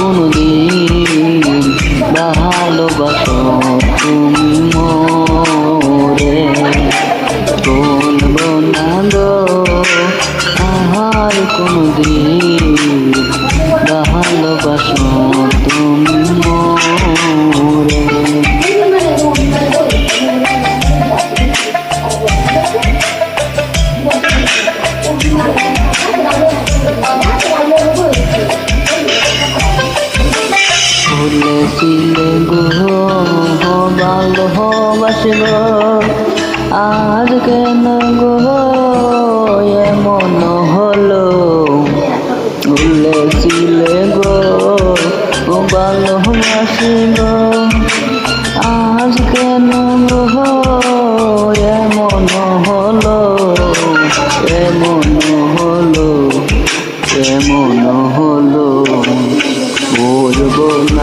কোনো দিন ভালোবাসো তুমি মোরে। বলব না গো আহার কোনো দিন ভালোবাসো তুমি মিলেছিল গুহ ভালোবাসিল আজ কেন গুহ এমন হলো চিলে গো ভালোবাসিল আজ কেন গুহ এমন হলো এমন হলো এমন হলো